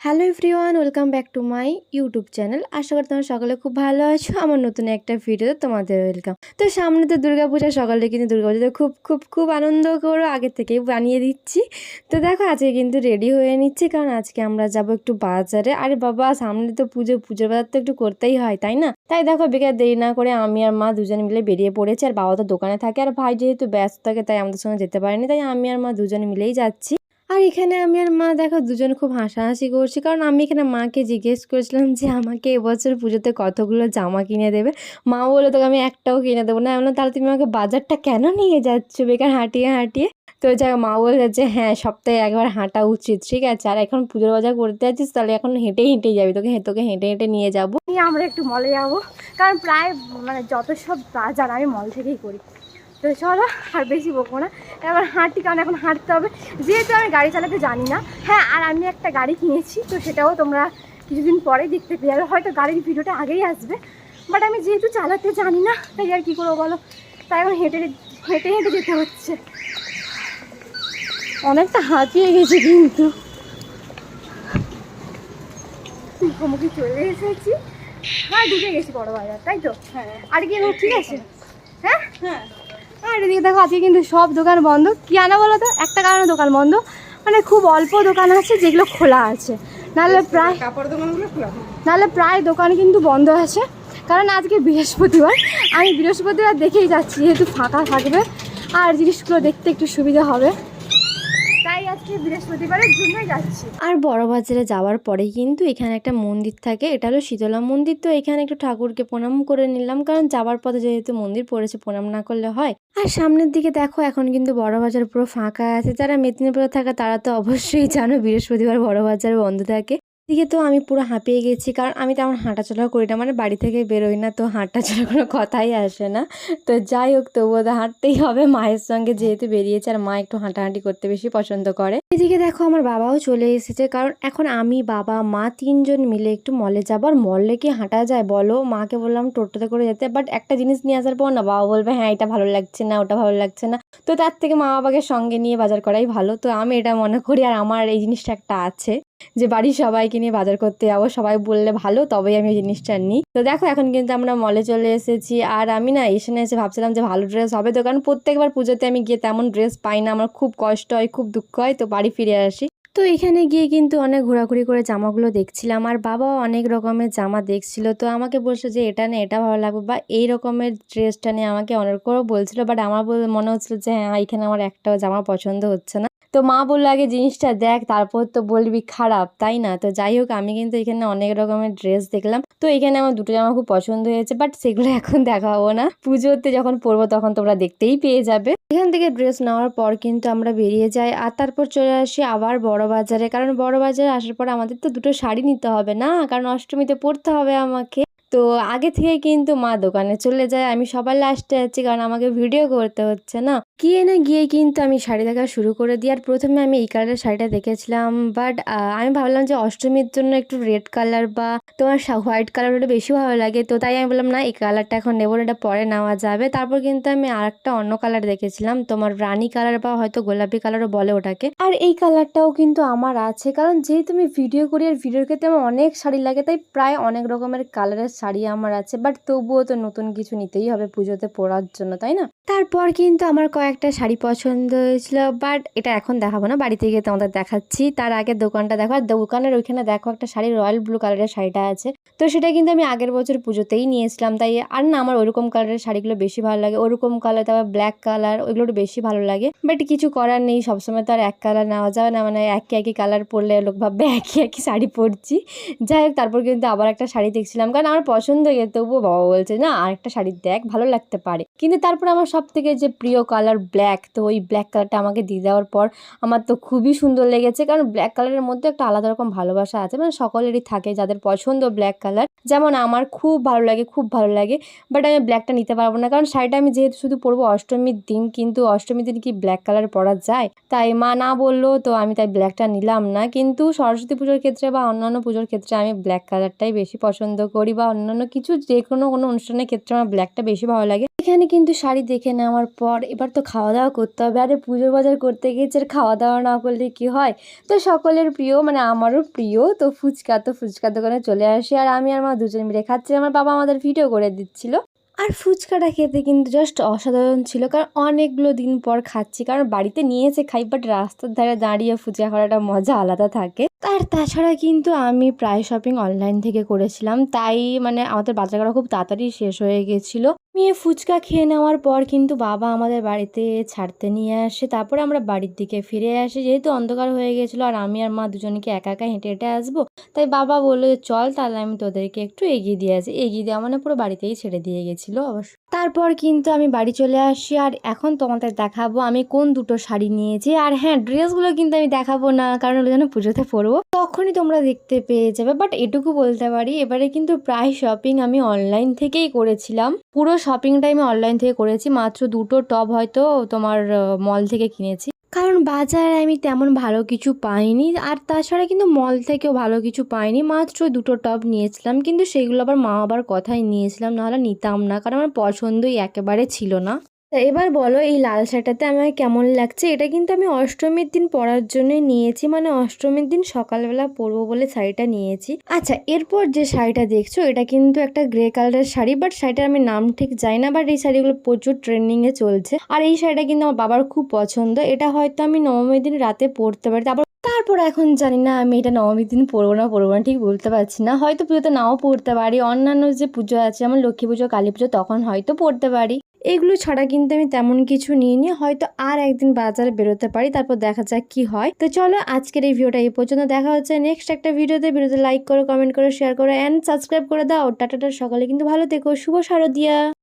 Hello everyone welcome back to my YouTube channel আশা করি তোমরা সকালে খুব ভালো আছো। আমার নতুন একটা ভিডিওতে তোমাদের ওয়েলকাম তো সামনে তো দুর্গাপূজা সকালে কিন্তু দুর্গাপূজাতে খুব খুব খুব আনন্দ করো। আগে থেকেই বানিয়ে দিচ্ছি। তো দেখো, আজকে কিন্তু রেডি হয়ে নিচ্ছি, কারণ আজকে আমরা যাব একটু বাজারে। আরে বাবা, সামনে তো পুজো, পুজোর বাজার তো একটু করতেই হয়, তাই না? তাই দেখো বেকার দেরি না করে আমি আর মা দুজন মিলে বেরিয়ে পড়েছি, আর বাবা তো দোকানে থাকে। আর ভাই যেহেতু ব্যস্ত থাকে, তাই আমাদের সঙ্গে যেতে পারেনি। তাই আমি আর মা দুজন মিলেই যাচ্ছি। আর এখানে আমি আর মা দেখো দুজন খুব হাসাহাসি করছি। কারণ আমি এখানে মাকে জিজ্ঞেস করেছিলাম যে, আমাকে এবছর পুজোতে কতগুলো জামা কিনে দেবে? মা বলে তোকে আমি একটাও কিনে দেবো না। বললাম, তাহলে তুমি আমাকে বাজারটা কেন নিয়ে যাচ্ছ? বেকার হাঁটিয়ে হাঁটিয়ে। তো যাই মা বলে যে হ্যাঁ সপ্তাহে একবার হাঁটা উচিত, ঠিক আছে? আর এখন পুজোর বাজার করতে যাচ্ছিস, তাহলে এখন হেঁটে হেঁটে যাবি। তোকে তোকে হেঁটে হেঁটে নিয়ে যাব। আমরা একটু মলে যাব। কারণ প্রায় মানে যত সব বাজার আমি মল থেকেই করি। তো চলো আর বেশি বকবো না। এবার হাঁটি কারণ এখন হাঁটতে হবে। যেহেতু আমি গাড়ি চালাতে জানি না হ্যাঁ আর আমি একটা গাড়ি কিনেছি তো সেটাও তোমরা কিছুদিন পরে দেখতে পেয়ে যাবে। হয়তো গাড়ির ভিডিওটা আগেই আসবে। বাট আমি যেহেতু চালাতে জানি না তাই আর কী করব বলো? তাই এখন হেঁটে হেঁটে হেঁটে যেতে হচ্ছে। অনেকটা হাঁপিয়ে গেছে কিন্তু। মুখোমুখি চলে এসেছি। হ্যাঁ ঢুকে গেছি বড় বাজার তাই তো? হ্যাঁ। আর কি ঠিক আছে? হ্যাঁ? হ্যাঁ। আর এদিকে দেখো আজকে কিন্তু সব দোকান বন্ধ। কি আনা বলো তো? একটা কারণে দোকান বন্ধ। মানে খুব অল্প দোকান আছে যেগুলো খোলা আছে। নাহলে প্রায় কাপড় দোকানগুলো খোলা। নাহলে প্রায় দোকান কিন্তু বন্ধ আছে। কারণ আজকে বৃহস্পতিবার। আমি বৃহস্পতিবার দেখেই যাচ্ছি যেহেতু ফাঁকা থাকবে। আর জিনিসগুলো দেখতে একটু সুবিধা হবে। তাই আজকে বৃহস্পতিবারের জন্যই যাচ্ছি। আর বড় বাজারে যাওয়ার পরে কিন্তু এখানে একটা মন্দির থাকে, এটা হলো শীতলা মন্দির। তো এখানে একটু ঠাকুরকে প্রণাম করে নিলাম, কারণ যাওয়ার পথে যেহেতু মন্দির পড়েছে, প্রণাম না করলে হয়। আর সামনের দিকে দেখো, এখন কিন্তু বড় বাজার পুরো ফাঁকা আছে, যারা মেদিনীপুরে থাকে তারা তো অবশ্যই জানো বৃহস্পতিবার বড় বাজার বন্ধ থাকে। দিকে তো আমি পুরো হাঁপিয়ে গেছি, কারণ আমি তেমন হাঁটাচলা করি না। মানে বাড়ি থেকে বেরোই না, তো হাঁটাচলা কোনো কথাই আসে না। তো যাই হোক, তবুও তো হাঁটতেই হবে। মায়ের সঙ্গে যেহেতু বেরিয়েছে, আর মা একটু হাঁটাহাঁটি করতে বেশি পছন্দ করে। এদিকে দেখো আমার বাবাও চলে এসেছে, কারণ এখন আমি, বাবা, মা তিনজন মিলে একটু মলে যাব। আর মলে কি হাঁটা যায় বলো? মাকে বললাম টোটোতে করে যেতে বাট একটা জিনিস নিয়ে আসার পর না বাবা বলবে হ্যাঁ এটা ভালো লাগছে না, ওটা ভালো লাগছে না। তো তার থেকে মা বাবাকে সঙ্গে নিয়ে বাজার করাই ভালো। তো আমি এটা মনে করি, আর আমার এই জিনিসটা একটা আছে, যে বাড়ির সবাইকে নিয়ে বাজার করতে যাব। সবাই বললে ভালো, তবেই আমি এই জিনিসটা নিই। তো দেখো, এখন কিন্তু আমরা মলে চলে এসেছি। আর আমি না এসে না এসে ভাবছিলাম যে ভালো ড্রেস হবে তো, কারণ প্রত্যেকবার পুজোতে আমি গিয়ে তেমন ড্রেস পাই না। আমার খুব কষ্ট হয়, খুব দুঃখ হয়। তো বাড়ি ফিরে আসি। তো এখানে গিয়ে কিন্তু অনেক ঘোরাঘুরি করে জামাগুলো দেখছিলাম আর বাবাও অনেক রকমের জামা দেখছিল। তো আমাকে বলছে যে, এটা না, এটা ভালো লাগবে। বা এই রকমের ড্রেসটা নিয়ে আমাকে অনেক করেও বলছিল। বাট আমার মনে হচ্ছিল যে হ্যাঁ এখানে আমার একটাও জামা পছন্দ হচ্ছে না। তো মা বলল, আগে জিনিসটা দেখ, তারপর তো বলবি খারাপ। তাই না? তো যাই হোক, আমি কিন্তু এখানে অনেক রকমের ড্রেস দেখলাম। তো এখানে আমার দুটো জামা খুব পছন্দ হয়েছে বাট সেগুলো এখন দেখাবো না। পুজোতে যখন পরবো, তখন তোমরা দেখতেই পেয়ে যাবে। এখান থেকে ড্রেস নেওয়ার পর কিন্তু আমরা বেরিয়ে যাই, আর তারপর চলে আসি আবার বড় বাজারে। কারণ বড় বাজারে আসার পর আমাদের তো দুটো শাড়ি নিতে হবে না? কারণ অষ্টমীতে পরতে হবে আমাকে। তো আগে থেকে কিন্তু মা দোকানে চলে যায়। আমি সবার লাস্টে যাচ্ছি কারণ আমাকে ভিডিও করতে হচ্ছে না। গিয়ে না গিয়ে কিন্তু আমি শাড়ি দেখা শুরু করে দিই। আর প্রথমে আমি এই কালারের শাড়িটা দেখেছিলাম। বাট আমি ভাবলাম যে অষ্টমীর জন্য একটু রেড কালার বা তোমার হোয়াইট কালার হলে বেশি ভালো লাগে। তো তাই আমি বললাম, না, এই কালারটা এখন নেব এটা পরে নেওয়া যাবে। তারপর কিন্তু আমি আরেকটা অন্য কালার দেখেছিলাম। তোমার রানী কালার বা হয়তো গোলাপি কালারও বলে ওটাকে। আর এই কালারটাও কিন্তু আমার আছে। কারণ যেহেতু আমি ভিডিও করি, আর ভিডিওর ক্ষেত্রে আমার অনেক শাড়ি লাগে, তাই প্রায় অনেক রকমের কালারের শাড়ি আমার আছে বাট তবুও তো নতুন কিছু নিতেই হবে পুজোতে পরার জন্য, তাই না? তারপর কিন্তু আমার কয়েকটা শাড়ি পছন্দ হয়েছিল বাট এটা এখন দেখাবো না বাড়িতে গিয়ে তোমাদের দেখাচ্ছি। তার আগে দোকানটা দেখো, আর দোকানের ওইখানে দেখো একটা শাড়ি, রয়্যাল ব্লু কালারের শাড়িটা আছে। তো সেটা কিন্তু আমি আগের বছর পুজোতেই নিয়েছিলাম, তাই আর না, আমার ওরকম কালারের শাড়িগুলো বেশি ভালো লাগে। ওরকম কালার, তারপর ব্ল্যাক কালার ওইগুলো একটু বেশি ভালো লাগে। বাট কিছু করার নেই, সবসময় তো আর এক কালার নেওয়া যাবে না মানে একই একই কালার পরলে লোক ভাববে একই একই শাড়ি পরছি। যাই হোক, তারপর কিন্তু আবার একটা শাড়ি দেখছিলাম, কারণ আমার পছন্দ হয়ে তবুও বাবা বলছে, না, আরেকটা শাড়ি দেখ, ভালো লাগতে পারে। কিন্তু তারপর আমার সব থেকে যে প্রিয় কালার ব্ল্যাক তো ওই ব্ল্যাক কালারটা আমাকে দিয়ে দেওয়ার পর আমার তো খুবই সুন্দর লেগেছে। কারণ ব্ল্যাক কালারের মধ্যে একটা আলাদা রকম ভালোবাসা আছে মানে সকলেরই থাকে যাদের পছন্দ ব্ল্যাক কালার যেমন আমার খুব ভালো লাগে, খুব ভালো লাগে বাট আমি ব্ল্যাকটা নিতে পারব না। কারণ শাড়িটা আমি যেহেতু শুধু পরবো অষ্টমীর দিন, কিন্তু অষ্টমীর দিন কি ব্ল্যাক কালার পরা যায়? তাই মা না বলল, তো আমি তাই ব্ল্যাকটা নিলাম না। কিন্তু সরস্বতী পুজোর ক্ষেত্রে বা অন্যান্য পুজোর ক্ষেত্রে আমি ব্ল্যাক কালারটাই বেশি পছন্দ করি বা অন্যান্য কিছু যে কোনো কোনো অনুষ্ঠানের ক্ষেত্রে আমার ব্ল্যাকটা বেশি ভালো লাগে। এখানে কিন্তু শাড়ি দেখে নেওয়ার পর এবার তো খাওয়া দাওয়া করতে হবে। আরে পুজোর বাজার করতে গিয়েছে আর খাওয়া দাওয়া না করলে কি হয়? তো সকলের প্রিয় মানে আমারও প্রিয়, তো ফুচকা তো ফুচকা দোকানে চলে আসি। আর আমি আর মা দুজন মিলে খাচ্ছি। আমার বাবা আমাদের ভিডিও করে দিচ্ছিল। আর ফুচকাটা খেতে কিন্তু জাস্ট অসাধারণ ছিল। কারণ অনেকগুলো দিন পর খাচ্ছি, কারণ বাড়িতে নিয়ে এসে খাই বাট রাস্তার ধারে দাঁড়িয়ে ফুচকা খাওয়াটা মজা আলাদা থাকে। আর তাছাড়া কিন্তু আমি প্রায় শপিং অনলাইন থেকে করেছিলাম। তাই মানে আমাদের বাজার করা খুব তাড়াতাড়ি শেষ হয়ে গেছিল। মেয়ে ফুচকা খেয়ে নেওয়ার পর কিন্তু বাবা আমাদের বাড়িতে ছাড়তে নিয়ে আসে। তারপরে আমরা বাড়ির দিকে ফিরে আসি। যেহেতু অন্ধকার হয়ে গেছিল আর আমি আর মা দুজনকে একা একা হেঁটে হেঁটে আসব, তাই বাবা বলল যে চল তাহলে আমি তোদেরকে একটু এগিয়ে দিয়ে আসি। এগিয়ে দেওয়া মানে পুরো বাড়িতেই ছেড়ে দিয়ে গেছিল অবশ্য। তারপর কিন্তু আমি বাড়ি চলে আসি আর এখন তোমাদের দেখাবো আমি কোন দুটো শাড়ি নিয়েছি। আর হ্যাঁ ড্রেসগুলো কিন্তু আমি দেখাবো না, কারণ ওগুলো যেন পুজোতে পরবো। তখনই তোমরা দেখতে পেয়ে যাবে বাট এটুকু বলতে পারি, এবারে কিন্তু প্রায় শপিং আমি অনলাইন থেকেই করেছিলাম। পুরো শপিংটা আমি অনলাইন থেকে করেছি, মাত্র দুটো টপ হয়তো তোমার মল থেকে কিনেছি। কারণ বাজারে আমি তেমন ভালো কিছু পাইনি আর তাছাড়া কিন্তু মল থেকেও ভালো কিছু পাইনি। মাত্র দুটো টপ নিয়েছিলাম, কিন্তু সেগুলো আবার মা আবার কথাই নিয়েছিলাম, নাহলে নিতাম না, কারণ আমার পছন্দই একেবারে ছিল না। তা এবার বলো, এই লাল শাড়িটাতে আমার কেমন লাগছে? এটা কিন্তু আমি অষ্টমীর দিন পরার জন্য নিয়েছি মানে অষ্টমীর দিন সকালবেলা পরবো বলে শাড়িটা নিয়েছি। আচ্ছা এরপর যে শাড়িটা দেখছ, এটা কিন্তু একটা গ্রে কালারের শাড়ি, বাট শাড়িটার আমি নাম ঠিক জানি না, বাট এই শাড়িগুলো প্রচুর ট্রেন্ডিংয়ে চলছে। আর এই শাড়িটা কিন্তু আমার বাবার খুব পছন্দ, এটা হয়তো আমি নবমীর দিন রাতে পরতে পারি। তারপর তারপর এখন জানি না আমি এটা নবমীর দিন পরবো না পরবো না, ঠিক বলতে পারছি না। হয়তো পুজোতে নাও পড়তে পারি, অন্যান্য যে পুজো আছে, যেমন লক্ষ্মী পুজো, কালী পুজো, তখন হয়তো পড়তে পারি। এগুলো ছাড়া কিন্তু আমি তেমন কিছু নিয়ে নিয়ে হয়তো আর একদিন বাজারে বেরোতে পারি, তারপর দেখা যাক কি হয়। তো চলো আজকের এই ভিডিওটা এই পর্যন্ত, দেখা হচ্ছে নেক্সট একটা ভিডিওতে। ভিডিওতে লাইক করো কমেন্ট করো শেয়ার করো অ্যান্ড সাবস্ক্রাইব করে দাও। টাটাটা সকালে কিন্তু ভালো থেকো। শুভ শারদিয়া।